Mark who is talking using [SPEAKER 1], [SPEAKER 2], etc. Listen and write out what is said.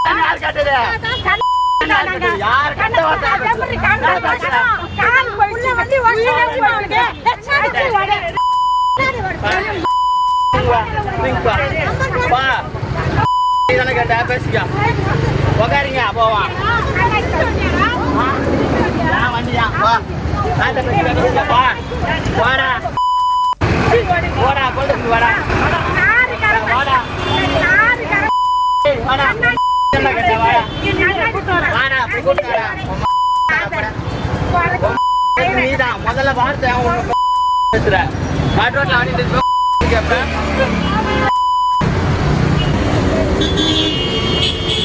[SPEAKER 1] யார் கேட்டது யார் கேட்டது யார் கட்ட தானே கேட்ட பேசிக்க உக்காரிங்க போவா வண்டியா வா வா வாடா வாடா கொல்லுக்கு வாடா வாடா வாடா நீதான் முதல்ல வார்த்தை பேசுற காட்டுவாட்டில் வாங்கிட்டு கேப்பேன்